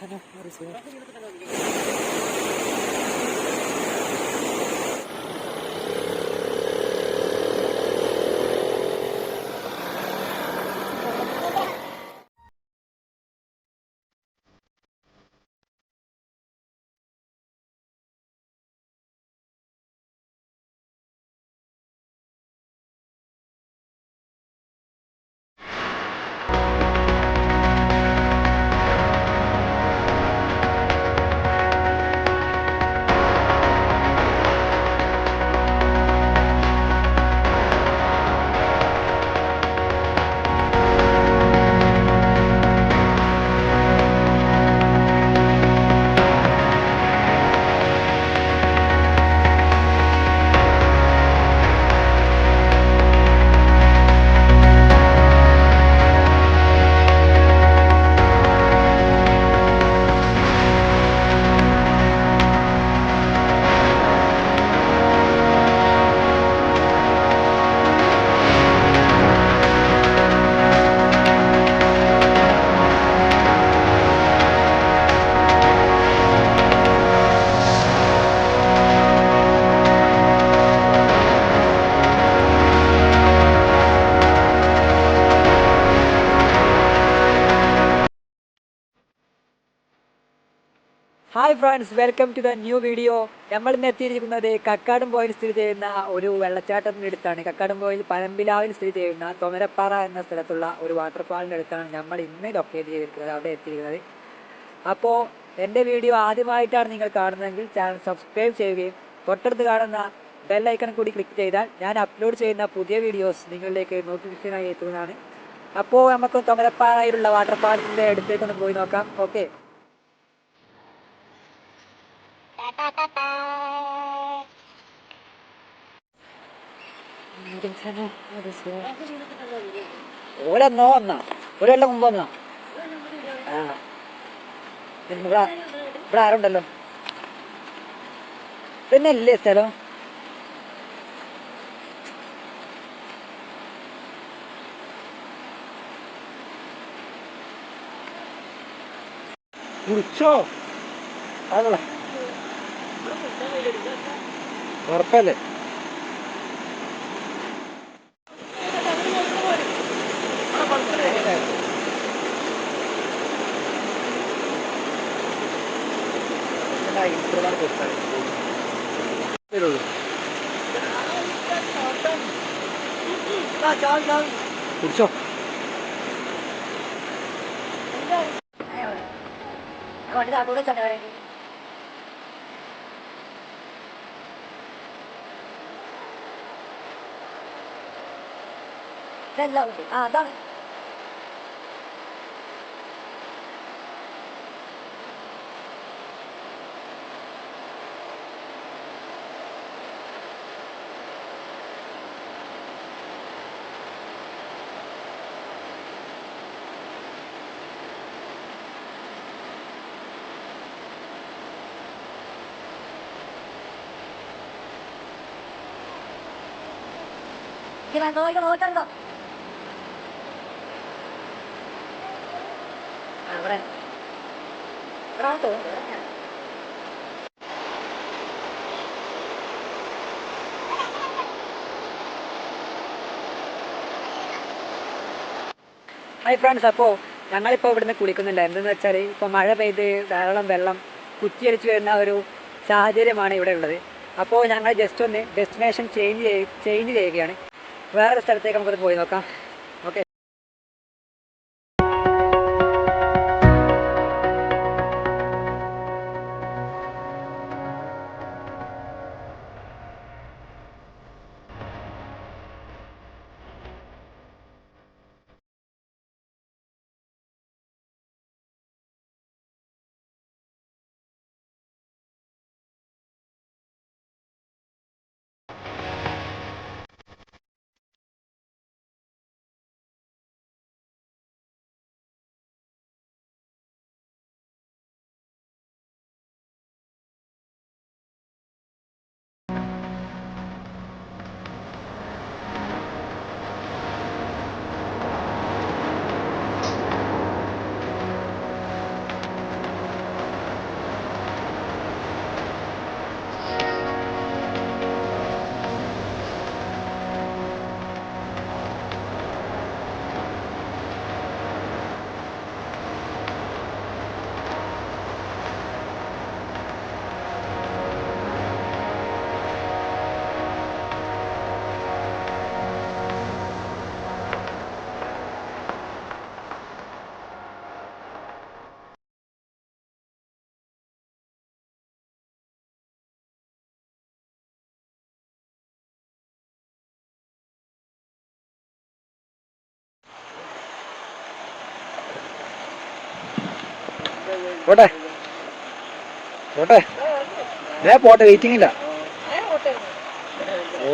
Sana, Marisol. Hi friends welcome to the new video നമ്മൾ ഇന്ന് എത്തിയിരിക്കുന്നത് കക്കാടും പോയിൽ സ്ഥിതി ചെയ്യുന്ന ഒരു വെള്ളച്ചാട്ടത്തിന്റെ അടുത്താണ്. കക്കാടും പോയിൽ പനമ്പിലാവിൽ സ്ഥിതി ചെയ്യുന്ന തൊമരപ്പാറ എന്ന സ്ഥലത്തുള്ള ഒരു വാട്ടർഫാളിന്റെ അടുത്താണ് നമ്മൾ ഇന്ന് ലൊക്കേറ്റ് ചെയ്തിരിക്കുന്നത് അവിടെ എത്തിയിരിക്കുന്നത്. അപ്പോൾ എന്റെ വീഡിയോ ആദ്യമായിട്ടാണ് നിങ്ങൾ കാണുന്നതെങ്കിൽ ചാനൽ സബ്സ്ക്രൈബ് ചെയ്യുകയും തൊട്ടടുത്ത് കാണുന്ന ബെല്ലൈക്കൺ കൂടി ക്ലിക്ക് ചെയ്താൽ ഞാൻ അപ്ലോഡ് ചെയ്യുന്ന പുതിയ വീഡിയോസ് നിങ്ങളിലേക്ക് നോട്ടിഫിക്കേഷനായി എത്തുന്നതാണ്. അപ്പോൾ നമുക്ക് തൊമരപ്പാറയിലുള്ള വാട്ടർഫാളിന്റെ അടുത്തേക്കൊന്ന് പോയി നോക്കാം. ഓക്കെ ഇവിടെ എന്നോ ഒരു കൊല്ലം മുമ്പ് വന്നാ ആ ഇവിടെ ആരുണ്ടല്ലോ പിന്നെ ഇല്ലേ സ്ഥലം കുറിച്ചോ അതല്ലേ ഉറപ്പല്ലേ? ഇത്രയാണ് കൊണ്ട് താത്തോടെ ചെന്നവരെ. 너, 이거 먹었다는 거. 아, 그래. 그럼 또, Добре. ഹായ് ഫ്രണ്ട്സ് അപ്പോൾ ഞങ്ങളിപ്പോൾ ഇവിടുന്ന് കുളിക്കുന്നില്ല എന്തെന്ന് വെച്ചാൽ ഇപ്പോൾ മഴ പെയ്ത് ധാരാളം വെള്ളം കുത്തിയരിച്ച് വരുന്ന ഒരു സാഹചര്യമാണ് ഇവിടെ ഉള്ളത്. അപ്പോൾ ഞങ്ങൾ ജസ്റ്റ് ഒന്ന് ഡെസ്റ്റിനേഷൻ ചേഞ്ച് ചെയ്ത് ചേഞ്ച് ചെയ്യുകയാണ്. വേറെ സ്ഥലത്തേക്ക് നമുക്കത് പോയി നോക്കാം. പോട്ടെ പോട്ടെ ഏ പോട്ടെ വെയിറ്റിംഗ് ഇല്ല ഓ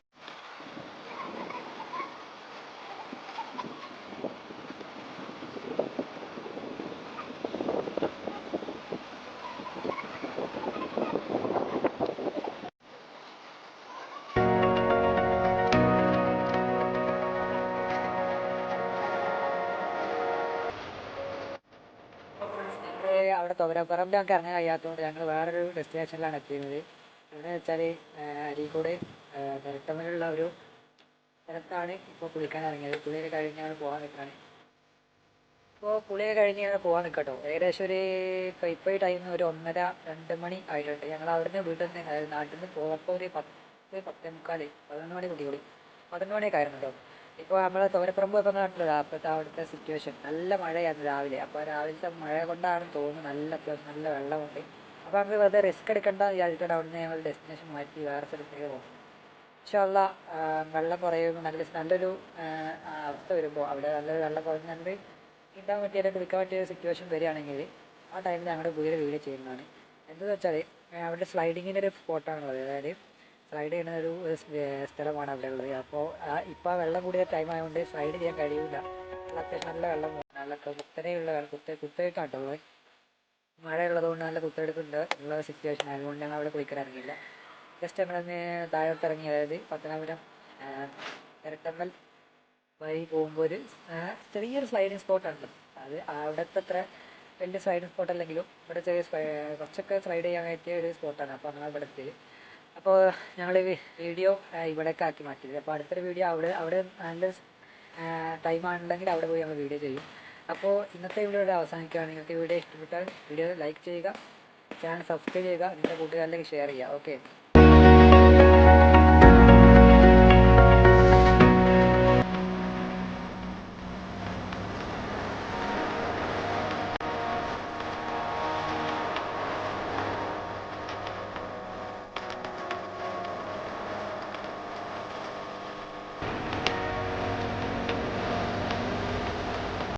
അവിടെ തൊവരപ്പറമ്പ് ഞങ്ങൾക്ക് ഇറങ്ങാൻ കഴിയാത്തതുകൊണ്ട് ഞങ്ങൾ വേറൊരു ഡെസ്റ്റിനേഷനിലാണ് എത്തിയത് എവിടെ വെച്ചാൽ അരീക്കോട് നിരത്തമ്മലുള്ള ഒരു സ്ഥലത്താണ് ഇപ്പോൾ കുളിക്കാൻ ഇറങ്ങിയത്. കുളിയൊക്കെ കഴിഞ്ഞ് ഞങ്ങൾ പോകാൻ നിൽക്കുകയാണ് ഇപ്പോൾ കുളിയൊക്കെ കഴിഞ്ഞ് ഞങ്ങൾ പോകാൻ നിൽക്കട്ടോ ഏകദേശം ഒരു ഇപ്പോൾ ഇപ്പോൾ ടൈം ഒരു ഒന്നര രണ്ട് മണി ആയിട്ടുണ്ട്. ഞങ്ങൾ അവിടുന്ന് വീട്ടിൽ നിന്ന് അതായത് നാട്ടിൽ നിന്ന് പോകുമ്പോൾ ഒരു പത്ത് പത്തേ മുക്കാൽ പതിനൊന്ന് മണി കുട്ടികൾ പതിനൊന്ന് മണിയൊക്കെ ആയിരുന്നു കേട്ടോ ഇപ്പോൾ നമ്മൾ തോരപ്പുറമ്പ് ഒക്കെ നാട്ടിലത് അപ്പോഴത്തെ അവിടുത്തെ സിറ്റുവേഷൻ നല്ല മഴയായിരുന്നു രാവിലെ. അപ്പോൾ രാവിലത്തെ മഴ കൊണ്ടാണ് തോന്നുന്നു നല്ല അത്യാവശ്യം നല്ല വെള്ളമുണ്ട്. അപ്പോൾ നമുക്ക് വെറുതെ റിസ്ക് എടുക്കണ്ട വിചാരിച്ചിട്ട് അവിടുന്ന് ഞങ്ങൾ ഡെസ്റ്റിനേഷൻ മാറ്റി വേറെ സ്ഥലത്തേക്ക് പോകും ഇഷ്ടമുള്ള വെള്ളം കുറയുമ്പോൾ നല്ല നല്ലൊരു അവസ്ഥ വരുമ്പോൾ അവിടെ നല്ലൊരു വെള്ളം കുറഞ്ഞുകൊണ്ട് കിട്ടാൻ പറ്റിയ കുളിക്കാൻ പറ്റിയ സിറ്റുവേഷൻ വരികയാണെങ്കിൽ ആ ടൈമിൽ ഞങ്ങളുടെ വീട് വീട് ചെയ്യുന്നതാണ്. എന്താണെന്ന് വെച്ചാൽ അവിടെ സ്ലൈഡിങ്ങിന്റെ ഒരു സ്പോട്ടാണുള്ളത് അതായത് സ്ലൈഡ് ചെയ്യുന്ന ഒരു സ്ഥലമാണ് അവിടെ ഉള്ളത്. അപ്പോൾ ഇപ്പോൾ ആ വെള്ളം കൂടിയ ടൈം ആയതുകൊണ്ട് റൈഡ് ചെയ്യാൻ കഴിയില്ല അത്യാവശ്യം നല്ല വെള്ളം നല്ല കുത്തനെയുള്ള കുത്ത കുത്തയിട്ടാണ് കേട്ടോ മഴ ഉള്ളതുകൊണ്ട് നല്ല കുത്തെടുക്കുന്നുണ്ട് ഉള്ള സിറ്റുവേഷൻ ആയതുകൊണ്ട് ഞങ്ങൾ അവിടെ കുളിക്കാൻ ഇറങ്ങിയില്ല ജസ്റ്റ് ഞങ്ങളൊന്ന് താഴോട്ട് ഇറങ്ങി അതായത് പത്തനാപുരം ഇരട്ടമ്മൽ വഴി പോകുമ്പോൾ ഒരു ആ, ചെറിയൊരു സ്ലൈഡിങ് സ്പോട്ടാണ് അത് അവിടുത്തെ അത്ര വലിയ സ്ലൈഡിങ് സ്പോട്ട് അല്ലെങ്കിലും ഇവിടെ ചെറിയ കുറച്ചൊക്കെ സ്ലൈഡ് ചെയ്യാൻ പറ്റിയ ഒരു സ്പോട്ടാണ് അപ്പോൾ ഞങ്ങൾ ഇവിടെ എത്തി. അപ്പോൾ ഞങ്ങൾ വീഡിയോ ഇവിടേക്ക് ആക്കി മാറ്റിയത്. അപ്പോൾ അടുത്തൊരു വീഡിയോ അവിടെ അവിടെ നല്ല ടൈം ആണെന്നുണ്ടെങ്കിൽ അവിടെ പോയി നമ്മൾ വീഡിയോ ചെയ്യും. അപ്പോൾ ഇന്നത്തെ വീഡിയോ ഇവിടെ അവസാനിക്കുകയാണ്. നിങ്ങൾക്ക് വീഡിയോ ഇഷ്ടപ്പെട്ടാൽ വീഡിയോ ലൈക്ക് ചെയ്യുക ചാനൽ സബ്സ്ക്രൈബ് ചെയ്യുക നിങ്ങളുടെ കൂട്ടുകാരിലേക്ക് ഷെയർ ചെയ്യുക. ഓക്കെ.